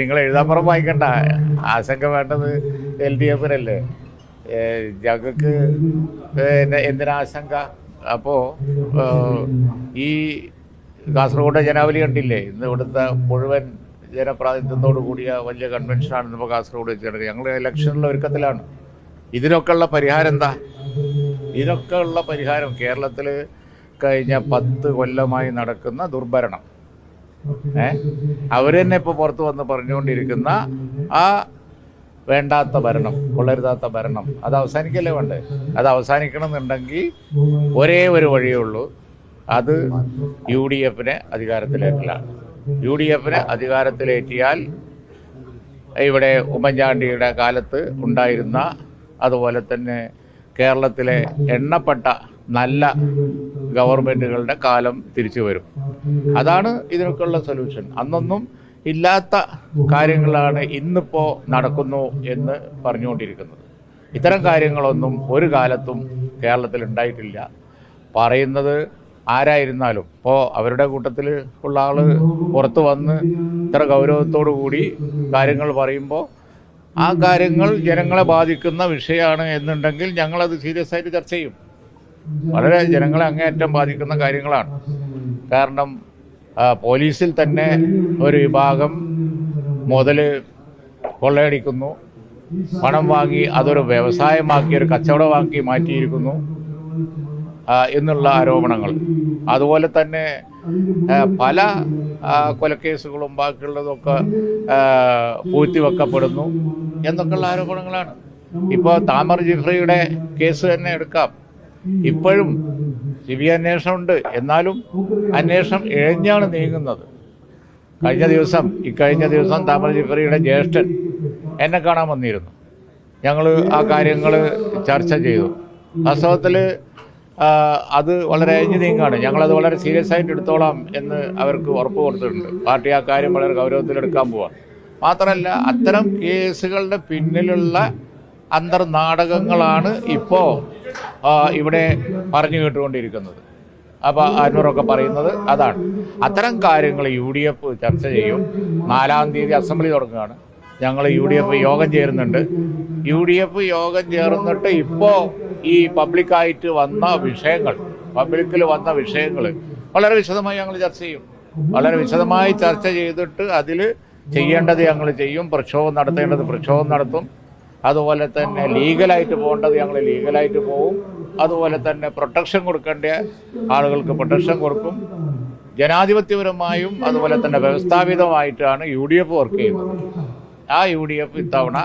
നിങ്ങൾ എഴുതാപ്പുറം വായിക്കണ്ട. ആശങ്ക വേണ്ടത് എൽ ഡി എഫിനല്ലേ. ഞങ്ങൾക്ക് എന്തിനാശങ്ക? എന്തിനാ അപ്പോൾ ഈ കാസർഗോഡ് ജനാവലി കണ്ടില്ലേ? ഇന്ന് ഇവിടുത്തെ മുഴുവൻ ജനപ്രാതിനിധ്യത്തോടു കൂടിയ വലിയ കൺവെൻഷനാണ് ഇന്നിപ്പോൾ കാസർഗോഡ് വെച്ച് നടക്കുന്നത് ഞങ്ങൾ ഇലക്ഷനുള്ള ഒരുക്കത്തിലാണ്. ഇതിനൊക്കെ ഉള്ള പരിഹാരം എന്താ? ഇതൊക്കെ ഉള്ള പരിഹാരം കേരളത്തിൽ കഴിഞ്ഞ പത്ത് കൊല്ലമായി നടക്കുന്ന ദുർഭരണം. അവർ തന്നെ ഇപ്പോൾ പുറത്ത് വന്ന് പറഞ്ഞുകൊണ്ടിരിക്കുന്ന ആ വേണ്ടാത്ത ഭരണം കൊള്ളരുതാത്ത ഭരണം അത് അവസാനിക്കല്ലേ വേണ്ടേ? അത് അവസാനിക്കണമെന്നുണ്ടെങ്കിൽ ഒരേ ഒരു വഴിയേ ഉള്ളൂ. അത് യു ഡി എഫിനെ അധികാരത്തിലേറ്റലാണ് യു ഡി എഫിനെ അധികാരത്തിലേറ്റിയാൽ ഇവിടെ ഉമ്മൻചാണ്ടിയുടെ കാലത്ത് ഉണ്ടായിരുന്ന അതുപോലെ തന്നെ കേരളത്തിലെ എണ്ണപ്പെട്ട നല്ല ഗവൺമെന്റുകളുടെ കാലം തിരിച്ചു വരും. അതാണ് ഇതിനൊക്കെയുള്ള സൊല്യൂഷൻ. അന്നൊന്നും ഇല്ലാത്ത കാര്യങ്ങളാണ് ഇന്നിപ്പോൾ നടക്കുന്നു എന്ന് പറഞ്ഞുകൊണ്ടിരിക്കുന്നത്. ഇത്തരം കാര്യങ്ങളൊന്നും ഒരു കാലത്തും കേരളത്തിൽ ഉണ്ടായിട്ടില്ല. പറയുന്നത് ആരായിരുന്നാലും. ഇപ്പോൾ അവരുടെ കൂട്ടത്തിൽ ഉള്ള ആൾ പുറത്ത് വന്ന് ഇത്ര ഗൗരവത്തോടു കൂടി കാര്യങ്ങൾ പറയുമ്പോൾ ആ കാര്യങ്ങൾ ജനങ്ങളെ ബാധിക്കുന്ന വിഷയമാണ് എന്നുണ്ടെങ്കിൽ ഞങ്ങളത് സീരിയസ് ആയിട്ട് ചർച്ച ചെയ്യും. വളരെ ജനങ്ങളെ അങ്ങേയറ്റം ബാധിക്കുന്ന കാര്യങ്ങളാണ്. കാരണം പോലീസിൽ തന്നെ ഒരു വിഭാഗം മുതൽ കൊള്ളയടിക്കുന്നു. പണം വാങ്ങി അതൊരു വ്യവസായമാക്കി ഒരു കച്ചവടമാക്കി മാറ്റിയിരിക്കുന്നു എന്നുള്ള ആരോപണങ്ങൾ. അതുപോലെ തന്നെ പല കൊലക്കേസുകളും ബാക്കിയുള്ളതൊക്കെ പൂഴ്ത്തിവെക്കപ്പെടുന്നു എന്നൊക്കെയുള്ള ആരോപണങ്ങളാണ്. ഇപ്പോൾ താമർ ജിഫ്രിയുടെ കേസ് തന്നെ എടുക്കാം. ഇപ്പോഴും സി ബി ഐ അന്വേഷണമുണ്ട് എന്നാലും അന്വേഷണം ഇഴഞ്ഞാണ് നീങ്ങുന്നത്. കഴിഞ്ഞ ദിവസം ഇക്കഴിഞ്ഞ ദിവസം താമര ജിഫറിയുടെ ജ്യേഷ്ഠൻ എന്നെ കാണാൻ വന്നിരുന്നു. ഞങ്ങൾ ആ കാര്യങ്ങൾ ചർച്ച ചെയ്തു. വാസ്തവത്തിൽ അത് വളരെ അഴിഞ്ഞു നീങ്ങാണ്. ഞങ്ങളത് വളരെ സീരിയസ് ആയിട്ട് എടുത്തോളാം എന്ന് അവർക്ക് ഉറപ്പ് കൊടുത്തിട്ടുണ്ട്. പാർട്ടി ആ കാര്യം വളരെ ഗൗരവത്തിലെടുക്കാൻ പോവാണ്. മാത്രമല്ല അത്തരം കേസുകളുടെ പിന്നിലുള്ള അന്തർനാടകങ്ങളാണ് ഇപ്പോൾ ഇവിടെ പറഞ്ഞു കേട്ടുകൊണ്ടിരിക്കുന്നത്. അപ്പോൾ അന്നൂറൊക്കെ പറയുന്നത് അതാണ്. അത്തരം കാര്യങ്ങൾ യു ഡി എഫ് ചർച്ച ചെയ്യും. നാലാം തീയതി അസംബ്ലി തുടങ്ങുകയാണ്. ഞങ്ങൾ യു ഡി എഫ് യോഗം ചേരുന്നുണ്ട്. യു ഡി എഫ് യോഗം ചേർന്നിട്ട് ഇപ്പോ ഈ പബ്ലിക്കായിട്ട് വന്ന വിഷയങ്ങൾ പബ്ലിക്കിൽ വന്ന വിഷയങ്ങൾ വളരെ വിശദമായി ഞങ്ങൾ ചർച്ച ചെയ്യും. വളരെ വിശദമായി ചർച്ച ചെയ്തിട്ട് അതിൽ ചെയ്യേണ്ടത് ഞങ്ങൾ ചെയ്യും. പ്രക്ഷോഭം നടത്തേണ്ടത് പ്രക്ഷോഭം നടത്തും. അതുപോലെ തന്നെ ലീഗലായിട്ട് പോകേണ്ടത് ഞങ്ങൾ ലീഗലായിട്ട് പോവും. അതുപോലെ തന്നെ പ്രൊട്ടക്ഷൻ കൊടുക്കേണ്ട ആളുകൾക്ക് പ്രൊട്ടക്ഷൻ കൊടുക്കും. ജനാധിപത്യപരമായും അതുപോലെ തന്നെ വ്യവസ്ഥാപിതമായിട്ടാണ് യു ഡി എഫ് വർക്ക് ചെയ്യുന്നത്. ആ യു ഡി എഫ് ഇത്തവണ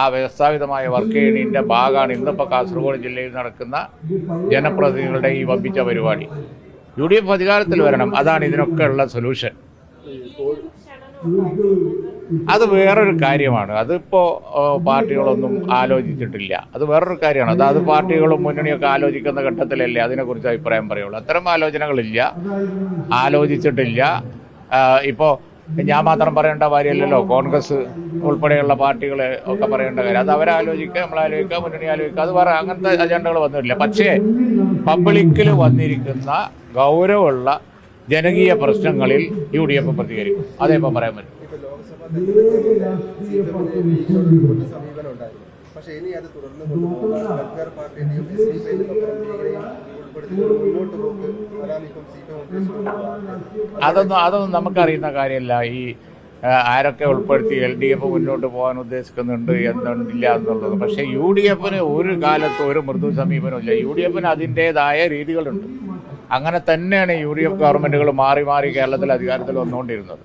ആ വ്യവസ്ഥാപിതമായ വർക്ക് ചെയ്യുന്നതിന്റെ ഭാഗമാണ് ഇന്നിപ്പോൾ കാസർഗോഡ് ജില്ലയിൽ നടക്കുന്ന ജനപ്രതിനിധികളുടെ ഈ വമ്പിച്ച പരിപാടി. യു ഡി എഫ് അധികാരത്തിൽ വരണം. അതാണ് ഇതിനൊക്കെ ഉള്ള സൊല്യൂഷൻ അത് വേറൊരു കാര്യമാണ്. അതിപ്പോ പാർട്ടികളൊന്നും ആലോചിച്ചിട്ടില്ല. അത് വേറൊരു കാര്യമാണ്. അത് അത് പാർട്ടികളും മുന്നണിയൊക്കെ ആലോചിക്കുന്ന ഘട്ടത്തിലല്ലേ അതിനെക്കുറിച്ച് അഭിപ്രായം പറയുള്ളൂ. അത്തരം ആലോചനകളില്ല. ആലോചിച്ചിട്ടില്ല. ഇപ്പോ ഞാൻ മാത്രം പറയേണ്ട കാര്യമല്ലല്ലോ. കോൺഗ്രസ് ഉൾപ്പെടെയുള്ള പാർട്ടികളെ ഒക്കെ പറയേണ്ട കാര്യം. അത് അവരാലോചിക്കുക നമ്മൾ ആലോചിക്കുക മുന്നണി ആലോചിക്കുക. അത് വേറെ അങ്ങനത്തെ അജണ്ടകൾ വന്നിട്ടില്ല. പക്ഷേ പബ്ലിക്കിൽ വന്നിരിക്കുന്ന ഗൗരവമുള്ള ജനകീയ പ്രശ്നങ്ങളിൽ യു ഡി എഫ് പ്രതികരിക്കും. അതേപ്പം പറയാൻ പറ്റും. പക്ഷേ ഇനി അത് തുടർന്ന് സർക്കാർ അതൊന്നും അതൊന്നും നമുക്കറിയുന്ന കാര്യമല്ല. ഈ ആരൊക്കെ ഉൾപ്പെടുത്തി എൽ ഡി എഫ് മുന്നോട്ട് പോകാൻ ഉദ്ദേശിക്കുന്നുണ്ട് എന്നുണ്ടില്ല എന്നുള്ളത്. പക്ഷേ യു ഡി എഫിന് ഒരു കാലത്ത് ഒരു മൃദു സമീപനമില്ല യു ഡി എഫിന് അതിന്റെതായ രീതികളുണ്ട്. അങ്ങനെ തന്നെയാണ് യു ഡി എഫ് ഗവൺമെന്റുകൾ മാറി മാറി കേരളത്തിൽ അധികാരത്തിൽ വന്നുകൊണ്ടിരുന്നത്.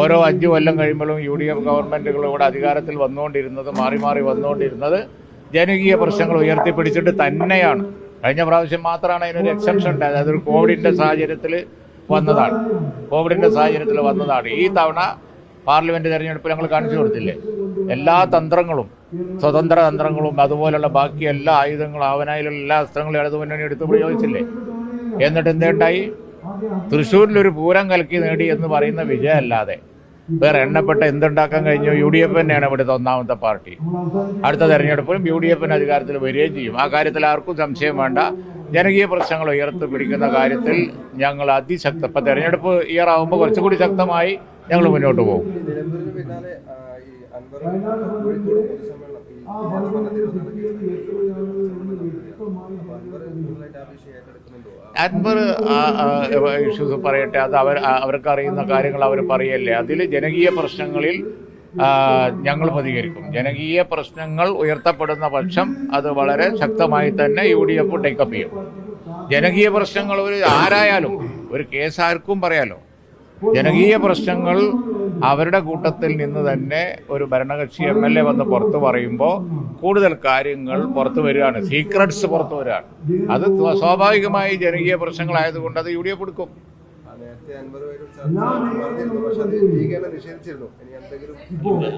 ഓരോ അഞ്ച് കൊല്ലം കഴിയുമ്പോഴും യു ഡി എഫ് ഗവൺമെന്റുകൾ ഇവിടെ അധികാരത്തിൽ വന്നുകൊണ്ടിരുന്നത് മാറി മാറി വന്നുകൊണ്ടിരുന്നത് ജനകീയ പ്രശ്നങ്ങൾ ഉയർത്തിപ്പിടിച്ചിട്ട് തന്നെയാണ്. കഴിഞ്ഞ പ്രാവശ്യം മാത്രമാണ് അതിനൊരു എക്സെപ്ഷൻ ഉണ്ടായത്. അതൊരു കോവിഡിന്റെ സാഹചര്യത്തിൽ വന്നതാണ്. കോവിഡിന്റെ സാഹചര്യത്തിൽ വന്നതാണ്. ഈ തവണ പാർലമെന്റ് തെരഞ്ഞെടുപ്പ് ഞങ്ങൾ കാണിച്ചു കൊടുത്തില്ലേ? എല്ലാ തന്ത്രങ്ങളും സ്വതന്ത്ര തന്ത്രങ്ങളും അതുപോലുള്ള ബാക്കി എല്ലാ ആയുധങ്ങളും ആവനായിലുള്ള എല്ലാ അസ്ത്രങ്ങളും ഇടതുമുന്നണി എടുത്ത് പ്രയോഗിച്ചില്ലേ? എന്നിട്ട് എന്തുണ്ടായി തൃശ്ശൂരിലൊരു പൂരം കലക്കി നേടി എന്ന് പറയുന്ന വിജയമല്ലാതെ. വേറെ എണ്ണപ്പെട്ട എന്തുണ്ടാക്കാൻ കഴിഞ്ഞു? യു ഡി എഫ് തന്നെയാണ് ഇവിടുത്തെ ഒന്നാമത്തെ പാർട്ടി. അടുത്ത തെരഞ്ഞെടുപ്പിലും യു ഡി എഫിന് അധികാരത്തിൽ വരികയും ചെയ്യും. ആ കാര്യത്തിൽ ആർക്കും സംശയം വേണ്ട. ജനകീയ പ്രശ്നങ്ങൾ ഉയർത്തി പിടിക്കുന്ന കാര്യത്തിൽ ഞങ്ങൾ അതിശക്ത ഇപ്പം തെരഞ്ഞെടുപ്പ് ഇയർ ആകുമ്പോൾ കുറച്ചുകൂടി ശക്തമായി ഞങ്ങൾ മുന്നോട്ട് പോകും. ആ, ഇഷ്യൂസ് പറയട്ടെ അത് അവർ അവർക്ക് അറിയുന്ന കാര്യങ്ങൾ അവർ പറയല്ലേ? അതിൽ ജനകീയ പ്രശ്നങ്ങളിൽ ഞങ്ങൾ പ്രതികരിക്കും. ജനകീയ പ്രശ്നങ്ങൾ ഉയർത്തപ്പെടുന്ന പക്ഷം അത് വളരെ ശക്തമായി തന്നെ യു ഡി എഫ് ടേക്കപ്പ് ചെയ്യും. ജനകീയ പ്രശ്നങ്ങൾ ഒരു ആരായാലും ഒരു കേസ് ആർക്കും പറയാലോ? ജനകീയ പ്രശ്നങ്ങൾ അവരുടെ കൂട്ടത്തിൽ നിന്ന് തന്നെ ഒരു ഭരണകക്ഷി എം എൽ എ വന്ന് പുറത്തു പറയുമ്പോൾ കൂടുതൽ കാര്യങ്ങൾ പുറത്തു വരികയാണ്. സീക്രട്സ് പുറത്തു വരികയാണ്. അത് സ്വാഭാവികമായി ജനകീയ പ്രശ്നങ്ങളായതുകൊണ്ട് അത് യു ഡി എഫ് എടുക്കും.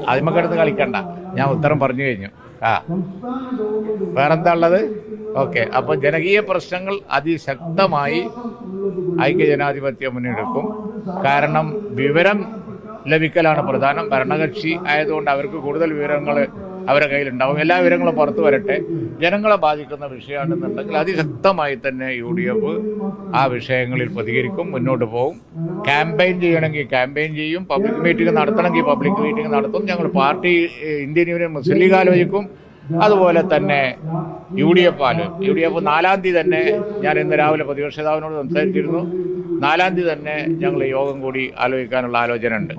അതിമക്കടുത്ത് കളിക്കണ്ട. ഞാൻ ഉത്തരം പറഞ്ഞു കഴിഞ്ഞു. ആ. വേറെന്താ ഉള്ളത് ഓക്കെ. അപ്പൊ ജനകീയ പ്രശ്നങ്ങൾ അതിശക്തമായി ഐക്യജനാധിപത്യ മുന്നെടുക്കും കാരണം വിവരം ലഭിക്കലാണ് പ്രധാനം. ഭരണകക്ഷി ആയതുകൊണ്ട് അവർക്ക് കൂടുതൽ വിവരങ്ങൾ അവരുടെ കയ്യിലുണ്ടാവും. എല്ലാ വിവരങ്ങളും പുറത്തു വരട്ടെ. ജനങ്ങളെ ബാധിക്കുന്ന വിഷയമാണെന്നുണ്ടെങ്കിൽ അതിശക്തമായി തന്നെ യു ഡി എഫ് ആ വിഷയങ്ങളിൽ പ്രതികരിക്കും മുന്നോട്ട് പോകും ക്യാമ്പയിൻ ചെയ്യണമെങ്കിൽ ക്യാമ്പയിൻ ചെയ്യും. പബ്ലിക് മീറ്റിംഗ് നടത്തണമെങ്കിൽ പബ്ലിക് മീറ്റിംഗ് നടത്തും. ഞങ്ങൾ പാർട്ടി ഇന്ത്യൻ യൂണിയൻ മുസ്ലിം ലീഗ് ആലോചിക്കും. അതുപോലെ തന്നെ U D F U D F നാലാം തീയതി തന്നെ ഞാൻ ഇന്ന് രാവിലെ പ്രതിപക്ഷ നേതാവിനോട് സംസാരിച്ചിരുന്നു. നാലാം തീയതി തന്നെ ഞങ്ങൾ യോഗം കൂടി ആലോചിക്കാനുള്ള ആലോചന ഉണ്ട്